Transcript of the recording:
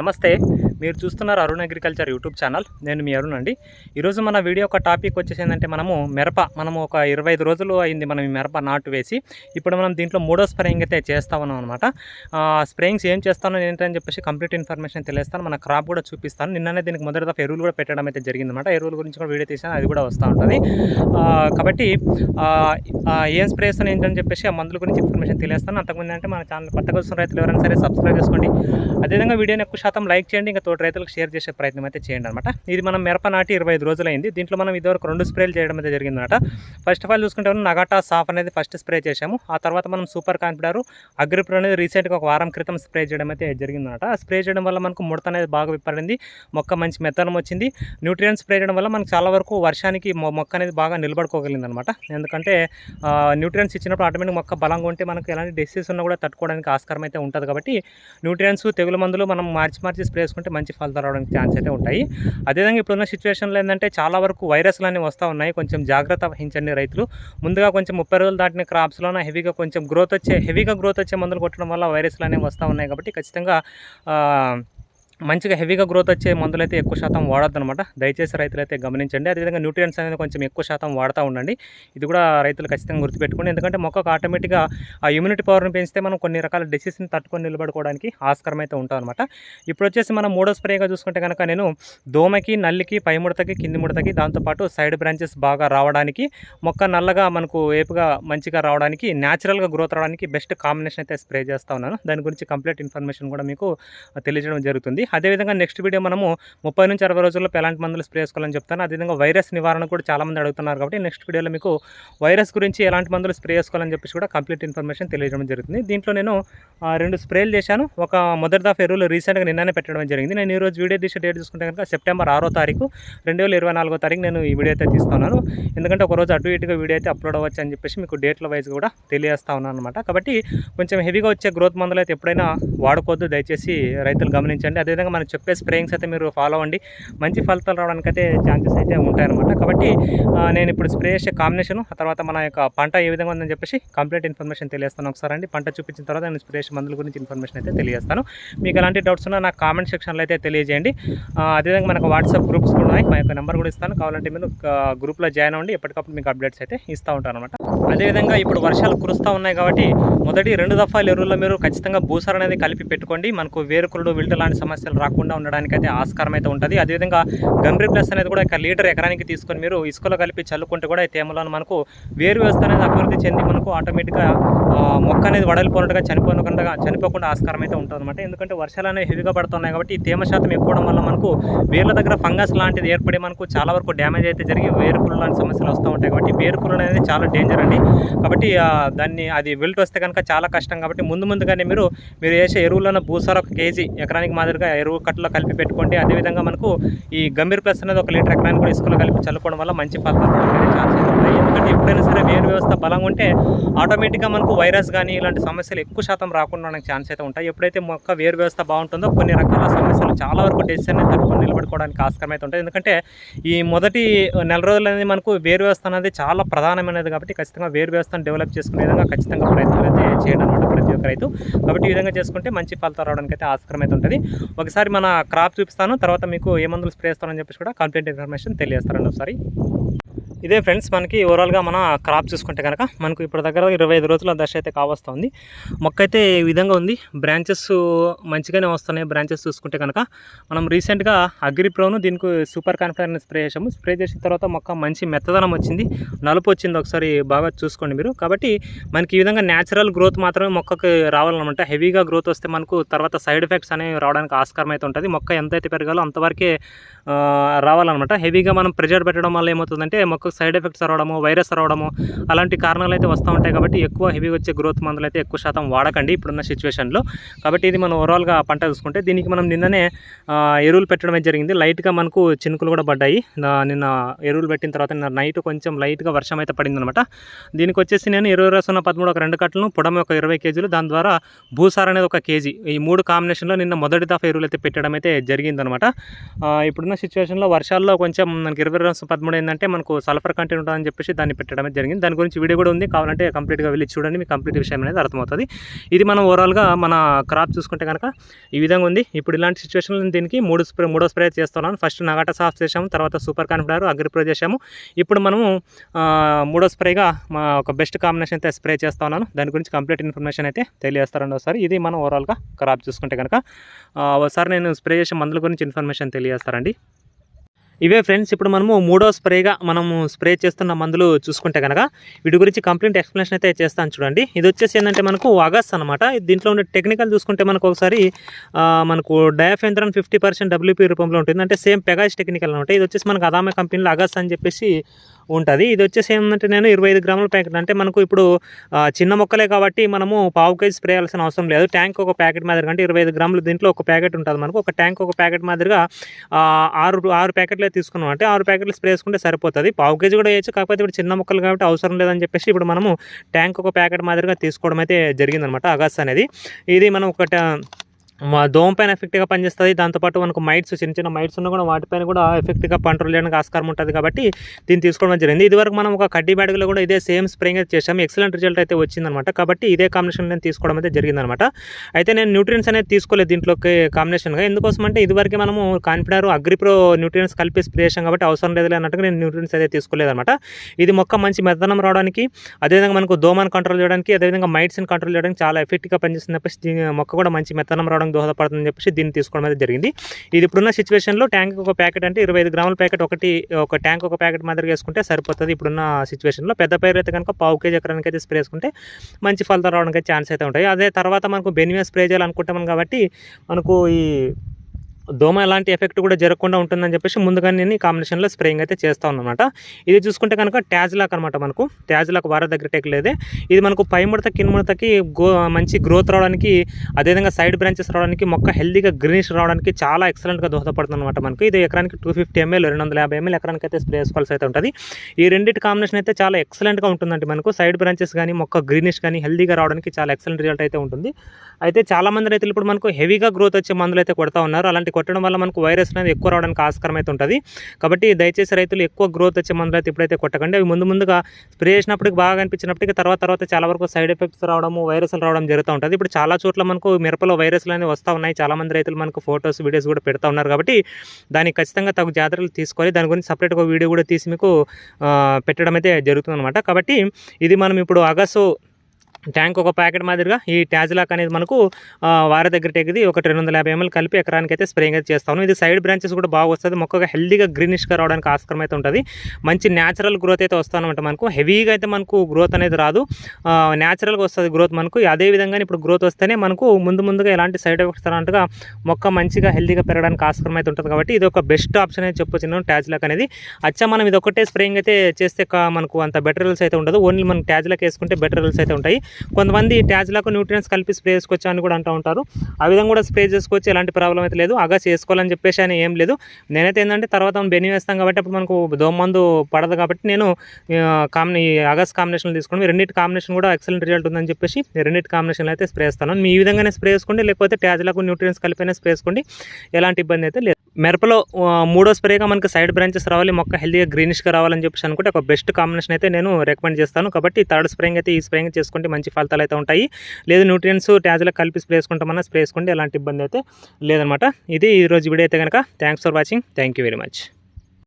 నమస్తే. మీరు చూస్తున్నారు అరుణ్ అగ్రికల్చర్ యూట్యూబ్ ఛానల్. నేను మీ అరుణ్ అండి. ఈరోజు మన వీడియో ఒక టాపిక్ వచ్చేసి ఏంటంటే మనము మిరప. మనము ఒక ఇరవై ఐదు రోజులు అయింది మనం ఈ మిరప నాటు వేసి. ఇప్పుడు మనం దీంట్లో మూడో స్ప్రేయింగ్ అయితే చేస్తా ఉన్నాం అనమాట స్ప్రేయింగ్స్ ఏం చేస్తాను ఏంటని చెప్పేసి కంప్లీట్ ఇన్ఫర్మేషన్ తెలియస్తాను. మన క్రాప్ కూడా చూపిస్తాను. నిన్ననే దీనికి మొదటి దఫా ఎరువులు కూడా పెట్టడం అయితే జరిగిందన్నమాట. ఎరువుల గురించి కూడా వీడియో తీసాను. అది కూడా వస్తూ ఉంటుంది. కాబట్టి ఏం స్ప్రే చేస్తాను ఏంటని చెప్పేసి ఆ మందుల గురించి ఇన్ఫర్మేషన్ తెలియస్తాను. అంతకుముందు అంటే మన ఛానల్ కొత్తగా వస్తున్న రైతులు ఎవరైనా సరే సబ్స్క్రైబ్ చేసుకోండి. అదేవిధంగా వీడియోని ఎక్కువ శాతం లైక్ చేయండి ఇంకా తోటి రైతులకు షేర్ చేసే ప్రయత్నం అయితే చేయండి అనమాట ఇది మనం మిరప నాటి ఇరవై ఐదు రోజులైంది. దీంట్లో మనం ఇదివరకు రెండు స్ప్రేలు చేయడం అయితే జరిగిందనమాట ఫస్ట్ ఆఫ్ ఆల్ చూసుకుంటే మనం సాఫ్ అనేది ఫస్ట్ స్ప్రే చేసాము ఆ తర్వాత మనం సూపర్ కాన్ఫిడర్ అగ్రిప్రో అనేది రీసెంట్గా ఒక వారం క్రితం స్ప్రే చేయడం అయితే జరిగిందనమాట ఆ స్ప్రే చేయడం వల్ల మనకు ముడత అనేది బాగా విప్పడింది మొక్క మంచి మెత్తనం వచ్చింది. న్యూట్రియన్ స్ప్రే చేయడం వల్ల మనకు చాలా వరకు వర్షానికి మొ- మొక్క అనేది బాగా నిలబడుకోగలిగింది అనమాట ఎందుకంటే న్యూట్రియన్స్ ఇచ్చినప్పుడు ఆటోమేటిక్ మొక్క బలంగా ఉంటే మనకు ఎలాంటి డిసీజ్ ఉన్నా కూడా తట్టుకోవడానికి ఆస్కారం అయితే ఉంటుంది కాబట్టి న్యూట్రియన్స్ తెగులు మందులు మనం మార్చి మార్చి స్ప్రే వేసుకుంటే మంచి ఫలితాలు రావడానికి ఛాన్స్ అయితే ఉంటాయి. అదేవిధంగా ఇప్పుడున్న సిచ్యువేషన్లో ఏంటంటే చాలా వరకు వైరస్లు అనేవి వస్తూ ఉన్నాయి. కొంచెం జాగ్రత్త వహించండి రైతులు. ముందుగా కొంచెం ముప్పై రోజులు దాటిన క్రాప్స్లోన హెవీగా కొంచెం గ్రోత్ వచ్చే హెవీగా గ్రోత్ వచ్చే మందులు కొట్టడం వల్ల వైరస్లు అనేవి వస్తూ ఉన్నాయి కాబట్టి ఖచ్చితంగా మంచిగా హెవీగా గ్రోత్ వచ్చే మందులు అయితే ఎక్కువ శాతం వాడద్దు అనమాట దయచేసి రైతులు అయితే గమనించండి. అదేవిధంగా న్యూట్రియన్స్ అనేది కొంచెం ఎక్కువ శాతం వాడుతూ ఉండండి. ఇది కూడా రైతులు ఖచ్చితంగా గుర్తుపెట్టుకోండి. ఎందుకంటే మొక్కకు ఆటోమేటిక్గా ఆ ఇమ్యూనిటీ పవర్ని పెంచితే మనం కొన్ని రకాల డిసీజ్ని తట్టుకొని నిలబడుకోవడానికి ఆస్కారం అయితే ఉంటాం అనమాట ఇప్పుడు వచ్చేసి మనం మూడో స్ప్రేగా చూసుకుంటే కనుక నేను దోమకి నల్లికి పై ముడతకి కింది ముడతకి దాంతోపాటు సైడ్ బ్రాంచెస్ బాగా రావడానికి మొక్క నల్లగా మనకు ఏపుగా మంచిగా రావడానికి న్యాచురల్గా గ్రోత్ రావడానికి బెస్ట్ కాంబినేషన్ అయితే స్ప్రే చేస్తా ఉన్నాను. దాని గురించి కంప్లీట్ ఇన్ఫర్మేషన్ కూడా మీకు తెలియజేయడం జరుగుతుంది. అదేవిధంగా నెక్స్ట్ వీడియో మనము ముప్పై నుంచి అరవై రోజుల్లో ఎలాంటి మందులు స్ప్రే చేసుకోవాలని చెప్తాను. అదేవిధంగా వైరస్ నివారణ కూడా చాలామంది అడుగుతున్నారు కాబట్టి నెక్స్ట్ వీడియోలో మీకు వైరస్ గురించి ఎలాంటి మందులు స్ప్రే చేసుకోవాలని చెప్పేసి కూడా కంప్లీట్ ఇన్ఫర్మేషన్ తెలియజేయడం జరుగుతుంది. దీంట్లో నేను రెండు స్ప్రేలు చేశాను. ఒక మొదటి దాఫ్ ఎరువులు రీసెంట్గా నిన్ననే పెట్టడం జరిగింది. నేను ఈరోజు వీడియో తీసే డేట్ చూసుకుంటే కనుక సెప్టెంబర్ ఆరో తారీఖు రెండు వేల ఇరవై నాలుగో తారీఖు నేను ఈ వీడియో అయితే తీస్తున్నాను. ఎందుకంటే ఒక రోజు అటు ఇటుగా వీడియో అయితే అప్లోడ్ అవ్వచ్చు అని చెప్పేసి మీకు డేట్ల వైజ్ కూడా తెలియజేస్తా ఉన్నాను అనమాట కాబట్టి కొంచెం హెవీగా వచ్చే గ్రోత్ మందులు అయితే ఎప్పుడైనా వాడుకోవద్దు. దయచేసి రైతులు గమనించండి. అదేవిధంగా మనం చెప్పే స్ప్రేయింగ్స్ అయితే మీరు ఫాలో అవ్వండి. మంచి ఫలితాలు రావడానికి అయితే ఛాన్సెస్ అయితే ఉంటాయన్నమాట. కాబట్టి నేను ఇప్పుడు స్ప్రే చేసే కాంబినేషన్ ఆ తర్వాత మన యొక్క పంట ఏ విధంగా ఉందని చెప్పేసి కంప్లీట్ ఇన్ఫర్మేషన్ తెలియస్తాను ఒకసారి అండి పంట చూపించిన తర్వాత నేను స్ప్రే చేసే మందుల గురించి ఇన్ఫర్మేషన్ అయితే తెలియజేస్తాను. మీకు ఎలాంటి డౌట్స్ ఉన్నా నాకు కామెంట్ సెక్షన్లో అయితే తెలియజేయండి. అదేవిధంగా మనకు వాట్సాప్ గ్రూప్స్ కూడా ఉన్నాయి. మా యొక్క నెంబర్ కూడా ఇస్తాను. కావాలంటే మీరు గ్రూప్లో జాయిన్ అవ్వండి. ఎప్పటికప్పుడు మీకు అప్డేట్స్ అయితే ఇస్తూ ఉంటాను అనమాట అదేవిధంగా ఇప్పుడు వర్షాలు కురుస్తూ ఉన్నాయి కాబట్టి మొదటి రెండు దఫాలు ఎరువుల్లో మీరు ఖచ్చితంగా భూసారం అనేది కలిపి పెట్టుకోండి. మనకు వేరుకురుడు విల్ట లాంటి సమస్యలు రాకుండా ఉండడానికి అయితే ఆస్కారం అయితే ఉంటుంది. అదేవిధంగా గంబ్రీ ప్లస్ అనేది కూడా ఒక లీటర్ ఎకరానికి తీసుకొని మీరు ఇసుకలో కలిపి చల్లుకుంటే కూడా ఈ తేమలో మనకు వేరు వ్యవస్థ అనేది అభివృద్ధి చెంది మనకు ఆటోమేటిక్గా మొక్క అనేది వడలిపోనట్టుగా చనిపోకుండా చనిపోకుండా ఆస్కారం అయితే ఉంటుంది అనమాట ఎందుకంటే వర్షాలు అనేవి హెవీగా పడుతున్నాయి కాబట్టి ఈ తేమ శాతం ఎక్కువ వల్ల మనకు వేర్ల దగ్గర ఫంగస్ లాంటిది ఏర్పడి మనకు చాలా వరకు డ్యామేజ్ అయితే జరిగి వేరుకులు లాంటి సమస్యలు వస్తూ ఉంటాయి కాబట్టి వేరుకులు అనేది చాలా డేంజర్ అండి కాబట్టి దాన్ని అది వెల్ట్ వస్తే కనుక చాలా కష్టం. కాబట్టి ముందు ముందుగానే మీరు మీరు వేసే ఎరువులను భూసార ఒక కేజీ ఎకరానికి మాదిరిగా ఎరువు కట్టలో కలిపి పెట్టుకోండి. అదేవిధంగా మనకు ఈ గంభీర్ ప్లస్ అనేది ఒక లీటర్ ఎకరానికి కూడా ఇసుకలో కలిపి చల్లుకోవడం వల్ల మంచి ఫలితాలు ఛాన్స్ అయితే ఉంటాయి. ఎందుకంటే ఎప్పుడైనా సరే వేరు వ్యవస్థ బలంగా ఉంటే ఆటోమేటిక్గా మనకు వైరస్ కానీ ఇలాంటి సమస్యలు ఎక్కువ శాతం రాకుండా ఛాన్స్ అయితే ఉంటాయి. ఎప్పుడైతే మొక్క వేరు వ్యవస్థ బాగుంటుందో కొన్ని రకాల సమస్యలు చాలా వరకు డెసిషన్ అనేది తట్టుకొని నిలబడుకోవడానికి ఆస్కారం అయితే ఉంటుంది. ఎందుకంటే ఈ మొదటి నెల రోజులు అనేది మనకు వేరు వ్యవస్థ అనేది చాలా ప్రధానమైనది కాబట్టి ఖచ్చితంగా వేరు వ్యవస్థను డెవలప్ చేసుకునే విధంగా ఖచ్చితంగా ప్రయత్నాలు అయితే చేయడం అనమాట ప్రతి ఒక్క రైతు. కాబట్టి ఈ విధంగా చేసుకుంటే మంచి ఫలితాలు రావడానికి అయితే ఆస్కారం అయితే ఉంటుంది. ఒకసారి మన క్రాప్ చూపిస్తాను తర్వాత మీకు ఏ మందులు స్ప్రే చేస్తానని చెప్పేసి కూడా కంప్లీట్ ఇన్ఫర్మేషన్ తెలియజేస్తారండి ఒకసారి. ఇదే ఫ్రెండ్స్ మనకి ఓవరాల్గా మన క్రాప్ చూసుకుంటే కనుక మనకు ఇప్పుడు దగ్గర ఇరవై ఐదు రోజుల దశ అయితే కావస్తుంది. మొక్క అయితే ఈ విధంగా ఉంది. బ్రాంచెస్ మంచిగానే వస్తున్నాయి. బ్రాంచెస్ చూసుకుంటే కనుక మనం రీసెంట్గా అగ్రిప్రోను దీనికి సూపర్ కాన్ఫిడెన్స్ స్ప్రే చేసాము స్ప్రే చేసిన తర్వాత మొక్క మంచి మెత్తదనం వచ్చింది. నలుపు వచ్చింది ఒకసారి బాగా చూసుకోండి మీరు. కాబట్టి మనకి ఈ విధంగా న్యాచురల్ గ్రోత్ మాత్రమే మొక్కకి రావాలన్నమాట. హెవీగా గ్రోత్ వస్తే మనకు తర్వాత సైడ్ ఎఫెక్ట్స్ అనేవి రావడానికి ఆస్కారం అయితే ఉంటుంది. మొక్క ఎంత అయితే పెరగాలో అంతవరకే రావాలన్నమాట. హెవీగా మనం ప్రెజర్ పెట్టడం వల్ల ఏమవుతుందంటే మొక్క సైడ్ ఎఫెక్ట్స్ రావడము వైరస్ రావడము అలాంటి కారణాలు అయితే వస్తూ ఉంటాయి కాబట్టి ఎక్కువ హెవీగా వచ్చే గ్రోత్ మందులు అయితే ఎక్కువ శాతం వాడకండి ఇప్పుడున్న సిచ్యువేషన్లో. కాబట్టి ఇది మనం ఓవరాల్గా పంట చూసుకుంటే దీనికి మనం నిన్ననే ఎరువులు పెట్టడం జరిగింది. లైట్గా మనకు చినుకులు కూడా పడ్డాయి. నిన్న ఎరువులు పెట్టిన తర్వాత నిన్న నైట్ కొంచెం లైట్గా వర్షం అయితే పడింది అనమాట దీనికి వచ్చేసి నేను ఇరవై సున్నా పదమూడు ఒక రెండు కట్టలను పొడమ ఒక ఇరవై కేజీలు దాని ద్వారా భూసార్ అనేది ఒక కేజీ. ఈ మూడు కాంబినేషన్లో నిన్న మొదటి దఫా ఎరువులు అయితే పెట్టడం అయితే జరిగిందనమాట ఇప్పుడున్న సిచ్యువేషన్లో వర్షాల్లో కొంచెం మనకి ఇరవై రోజు పదమూడు ఏంటంటే మనకు సల్ఫర్ సల్ఫర్ కంటెంట్ ఉంటుందని చెప్పేసి దాన్ని పెట్టడమే జరిగింది. దాని గురించి వీడియో కూడా ఉంది. కావాలంటే కంప్లీట్గా వెళ్ళి చూడండి. మీకు కంప్లీట్ విషయం అనేది అర్థమవుతుంది. ఇది మనం ఓవరాల్గా మన క్రాప్ చూసుకుంటే కనుక ఈ విధంగా ఉంది. ఇప్పుడు ఇలాంటి సిచ్యువేషన్లో దీనికి మూడు స్ప్రే మూడో స్ప్రే చేస్తున్నాను. ఫస్ట్ నగాట సాఫ్ చేసాము తర్వాత సూపర్ కాన్ఫిడర్ అగ్రిప్రో చేసాము ఇప్పుడు మనము మూడో స్ప్రేగా మా ఒక బెస్ట్ కాంబినేషన్ అయితే స్ప్రే చేస్తా ఉన్నాను దాని గురించి కంప్లీట్ ఇన్ఫర్మేషన్ అయితే తెలియజేస్తారండి ఒకసారి ఇది మనం ఓవరాల్గా క్రాప్ చూసుకుంటే కనుక ఒకసారి నేను స్ప్రే చేసే మందుల గురించి ఇన్ఫర్మేషన్ తెలియజేస్తారండి ఇవే ఫ్రెండ్స్ ఇప్పుడు మనము మూడో స్ప్రేగా మనము స్ప్రే చేస్తున్న మందులు చూసుకుంటే కనుక వీటి గురించి కంప్లీట్ ఎక్స్ప్లెనేషన్ అయితే చేస్తాను చూడండి. ఇది వచ్చేసి ఏంటంటే మనకు అగస్ అనమాట దీంట్లో ఉండే టెక్నికల్ చూసుకుంటే మనకు ఒకసారి మనకు డయాఫెంద్రన్ ఫిఫ్టీ పర్సెంట్ డబ్ల్యూపీ రూపంలో ఉంటుంది. అంటే సేమ్ పెగాజ్ టెక్నికల్ అనమాట ఇది వచ్చేసి మనకు అదామే కంపెనీలో అగస్ అని చెప్పేసి ఉంటుంది. ఇది వచ్చేసి ఏంటంటే నేను ఇరవై ఐదు గ్రాముల ప్యాకెట్. అంటే మనకు ఇప్పుడు చిన్న మొక్కలే కాబట్టి మనము పావు కేజీ స్ప్రే చేయాల్సిన అవసరం లేదు. ట్యాంక్ ఒక ప్యాకెట్ మాదిరిగా అంటే ఇరవై ఐదు గ్రాములు దీంట్లో ఒక ప్యాకెట్ ఉంటుంది మనకు. ఒక ట్యాంక్ ఒక ప్యాకెట్ మాదిరిగా ఆరు ఆరు ప్యాకెట్లే తీసుకున్నాం. అంటే ఆరు ప్యాకెట్లు స్ప్రే చేసుకుంటే సరిపోతుంది. పావు కేజీ కూడా వేయచ్చు. కాకపోతే ఇప్పుడు చిన్న మొక్కలు కాబట్టి అవసరం లేదని చెప్పేసి ఇప్పుడు మనము ట్యాంక్ ఒక ప్యాకెట్ మాదిరిగా తీసుకోవడం అయితే జరిగిందనమాట అగస్ అనేది. ఇది మనం ఒక మా దోమ పైన ఎఫెక్ట్గా పనిచేస్తుంది. దాంతోపాటు మనకు మైట్స్ చిన్న చిన్న మైట్స్ ఉన్నా కూడా వాటిపైన కూడా ఎఫెక్ట్గా కంట్రోల్ చేయడానికి ఆస్కారం ఉంటుంది కాబట్టి దీన్ని తీసుకోవడం జరిగింది. ఇదివరకు మనం ఒక కడ్డీ బ్యాడ్లో కూడా ఇదే సేమ్ స్ప్రేయింగ్ అయితే చేసాము ఎక్సలెంట్ రిజల్ట్ అయితే వచ్చిందనమాట కాబట్టి ఇదే కాంబినేషన్ నేను తీసుకోవడం అయితే జరిగిందనమాట అయితే నేను న్యూట్రియన్స్ అనేది తీసుకోలేదు దీంట్లోకి కాంబినేషన్గా ఎందుకోసం అంటే ఇదివరకు మనము కాన్ఫిడర్ అగ్రిప్రో న్యూట్రియన్స్ కలిపి స్ప్రే చేసాం కాబట్టి అవసరం లేదు అన్నట్టుగా నేను న్యూట్రియన్స్ అయితే తీసుకోలేదనమాట ఇది మొక్క మంచి మెత్తనం రావడానికి అదేవిధంగా మనకు దోమను కంట్రోల్ చేయడానికి అదేవిధంగా మైట్స్ని కంట్రోల్ చేయడానికి చాలా ఎఫెక్ట్గా పనిచేస్తుంది. మొక్క కూడా మంచి మెత్తనం రావడం దోహదపడుతుందని చెప్పేసి దీన్ని తీసుకోవడం అయితే జరిగింది. ఇది ఇప్పుడున్న సిచ్యువేషన్లో ట్యాంక్ ఒక ప్యాకెట్ అంటే ఇరవై ఐదు గ్రాముల ప్యాకెట్ ఒకటి ఒక ట్యాంక్ ఒక ప్యాకెట్ మాదిరిగా వేసుకుంటే సరిపోతుంది ఇప్పుడున్న సిచ్యువేషన్లో పెద్ద పైరు అయితే కనుక పావు కేజీ ఎకరానికి అయితే స్ప్రే చేసుకుంటే మంచి ఫలితాలు రావడానికి అయితే ఛాన్స్ అయితే ఉంటాయి. అదే తర్వాత మనకు బెనివే స్ప్రే చేయాలనుకుంటాం కాబట్టి మనకు ఈ దోమ ఎలాంటి ఎఫెక్ట్ కూడా జరగకుండా ఉంటుందని చెప్పేసి ముందుగా నేను ఈ కాంబినేషన్లో స్ప్రేయింగ్ అయితే చేస్తా ఉన్నమాట ఇది చూసుకుంటే కనుక ట్యాజ్లాక్ అనమాట మనకు. ట్యాజ్లాక్ వార దగ్గర టెక్లేదే ఇది మనకు పై ముడత కింద ముడతకి గో మంచి గ్రోత్ రావడానికి అదేవిధంగా సైడ్ బ్రాంచెస్ రావడానికి మొక్క హెల్దీగా గ్రీనిష్ రావడానికి చాలా ఎక్సలెంట్గా దోహదపడుతుంది అనమాట మనకు. ఇది ఎకరానికి టూ ఫిఫ్టీ ఎంఎల్ రెండు వందల యాభై ఎంఎల్ ఎకరానికి అయితే స్ప్రే చేసుకోవాల్సి అయితే ఉంటుంది. ఈ రెండింటి కాంబినేషన్ అయితే చాలా ఎక్సలెంట్గా ఉంటుందండి మనకు. సైడ్ బ్రాంచెస్ కానీ మొక్క గ్రీనిష్ కానీ హెల్దీగా రావడానికి చాలా ఎక్సలెంట్ రిజల్ట్ అయితే ఉంటుంది. అయితే చాలా మంది రైతులు ఇప్పుడు మనకు హెవీగా గ్రోత్ వచ్చే మందులు అయితే కొడతా ఉన్నారు. అలాంటి కొట్టడం వల్ల మనకు వైరస్ అనేది ఎక్కువ రావడానికి ఆస్కారం అయితే ఉంటుంది. కాబట్టి దయచేసి రైతులు ఎక్కువ గ్రోత్ వచ్చే మందులు అయితే ఇప్పుడైతే కొట్టకండి. అవి ముందు ముందుగా స్ప్రే చేసినప్పటికి బాగా అనిపించినప్పటికీ తర్వాత తర్వాత చాలా వరకు సైడ్ ఎఫెక్ట్స్ రావడము వైరస్లు రావడం జరుగుతూ ఉంటుంది. ఇప్పుడు చాలా చోట్ల మనకు మిరపలో వైరస్లు అనేవి వస్తూ ఉన్నాయి. చాలామంది రైతులు మనకు ఫొటోస్ వీడియోస్ కూడా పెడతా ఉన్నారు కాబట్టి దానికి ఖచ్చితంగా తగు జాగ్రత్తలు తీసుకోవాలి. దాని గురించి సపరేట్గా వీడియో కూడా తీసి మీకు పెట్టడం అయితే జరుగుతుంది అనమాట కాబట్టి ఇది మనం ఇప్పుడు అగస్టు ట్యాంక్ ఒక ప్యాకెట్ మాదిరిగా ఈ ట్యాజ్లాక్ అనేది మనకు వారి దగ్గర టెక్కిది ఒక రెండు వందల యాభై ఎంఎల్ కలిపి ఎకరానికి అయితే స్ప్రేయింగ్ అయితే చేస్తాను ఇది సైడ్ బ్రాంచెస్ కూడా బాగా వస్తుంది. మొక్కగా హెల్దీగా గ్రీనిష్గా రావడానికి ఆస్కారం అయితే ఉంటుంది. మంచి న్యాచురల్ గ్రోత్ అయితే వస్తానమాట మనకు. హెవీగా అయితే మనకు గ్రోత్ అనేది రాదు. న్యాచురల్గా వస్తుంది గ్రోత్ మనకు. అదే విధంగా ఇప్పుడు గ్రోత్ వస్తేనే మనకు ముందు ముందుగా ఎలాంటి సైడ్ ఎఫెక్ట్స్ అన్నట్టుగా మొక్క మంచిగా హెల్దీగా పెరగడానికి ఆస్కారం అయితే ఉంటుంది కాబట్టి ఇది ఒక బెస్ట్ ఆప్షన్ అయితే చెప్పొచ్చు ట్యాజ్లాక్ అనేది. అచ్చా మనం ఇది ఒకటే స్ప్రేయింగ్ అయితే చేస్తే మనకు అంత బెటర్ రిల్స్ అయితే ఉండదు. ఓన్లీ మనం ట్యాజ్లాక్ వేసుకుంటే బెటర్ రిల్స్ అయితే ఉంటాయి. కొంతమంది ట్యాజ్లకు న్యూట్రియన్స్ కలిపి స్ప్రే చేసుకోవచ్చు అని కూడా అంటూ ఉంటారు. ఆ విధంగా కూడా స్ప్రే చేసుకోవచ్చు ఎలాంటి ప్రాబ్లం అయితే లేదు. అగా చేసుకోవాలని చెప్పేసి అని ఏం లేదు. నేనైతే ఏంటంటే తర్వాత మనం బెని వేస్తాం కాబట్టి అప్పుడు మనకు దోమ మందు పడదు కాబట్టి నేను కాంబినే అగస్ కాంబినేషన్ తీసుకుని రెండింటి కాంబినేషన్ కూడా ఎక్సలెంట్ రిజల్ట్ ఉందని చెప్పేసి రెండింటి కాంబినేషన్ అయితే స్ప్రే చేస్తాను. మీ ఈ విధంగానే స్ప్రే చేసుకోండి లేకపోతే ట్యాజ్లకు న్యూట్రియన్స్ కలిపినే స్ప్రే చేసుకోండి. ఎలాంటి ఇబ్బంది అయితే లేదు. మిరపలో మూడో స్ప్రేగా మనకి సైడ్ బ్రాంచెస్ రావాలి మొక్క హెల్దీగా గ్రీనిష్గా రావాలని చెప్పేసి అనుకుంటే ఒక బెస్ట్ కాంబినేషన్ అయితే నేను రికమెండ్ చేస్తాను. కాబట్టి థర్డ్ స్ప్రేయింగ్ అయితే ఈ స్ప్రేయింగ్ చేసుకుంటే మంచి ఫలితాలు అయితే ఉంటాయి. లేదు న్యూట్రియన్స్ ట్యాజ్లకు కలిపి స్ప్రే చేసుకుంటామన్నా స్ప్రే చేసుకోండి ఎలాంటి ఇబ్బంది అయితే లేదనమాట. ఇది ఈ రోజు వీడియో అయితే కనుక thanks for watching thank you very much